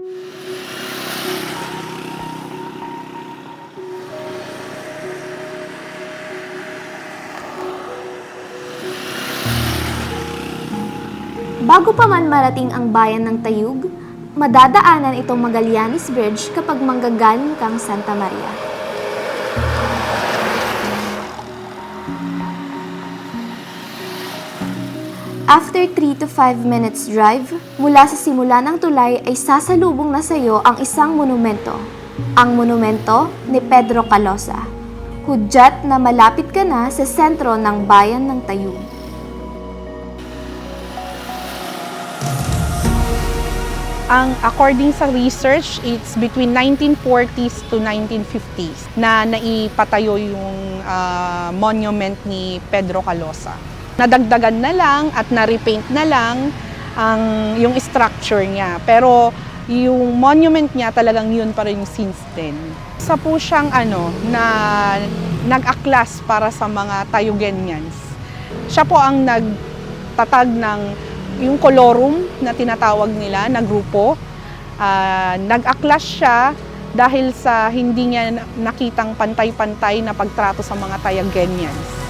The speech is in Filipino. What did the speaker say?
Bago pa man marating ang bayan ng Tayug, madadaanan itong Magallanes Bridge kapag manggagaling kang Santa Maria. After 3 to 5 minutes drive, mula sa simula ng tulay ay sasalubong na sa iyo ang isang monumento. Ang monumento ni Pedro Calosa. Hudyat na malapit ka na sa sentro ng bayan ng Tayug. Ang according sa research, it's between 1940s to 1950s na naipatayo yung ah, monument ni Pedro Calosa. Nadagdagan na lang at na-repaint na lang ang yung structure niya. Pero yung monument niya talagang yun pa rin since then. Sa po siyang ano na nag-aklas para sa mga Tayugenians. Siya po ang nagtatag ng yung kolorum na tinatawag nila na grupo. Ah, nag-aklas siya dahil sa hindi niya nakitang pantay-pantay na pagtrato sa mga Tayagenians.